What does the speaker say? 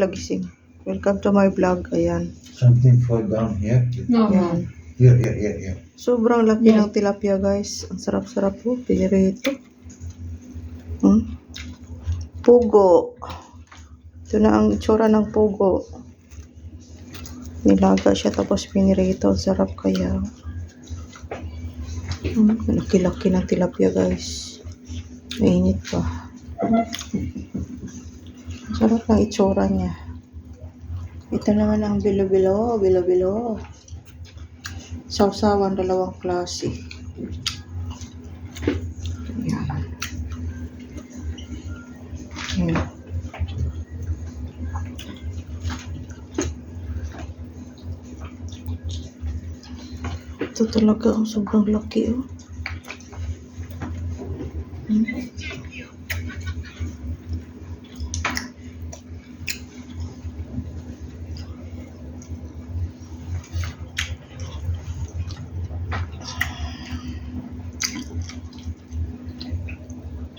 sila gising. Welcome to my vlog. Ayan. Something fall down here. No, Ayan. Here, here, here, here. Sobrang laki Yeah. ng tilapia, guys. Ang sarap-sarap po. Pinirito. Hmm? Pugo. Ito na ang itsura ng pugo. Nilaga siya tapos pinirito. Ang sarap kaya. Hmm, laki-laki ng tilapia, guys. Mainit pa. Ang Sarap ng itsura niya. Ito naman ang bilo-bilo. Bilo-bilo. Sausawan, dalawang klase. Yan. Yan. Ito talaga ang sobrang laki oh. Hmm.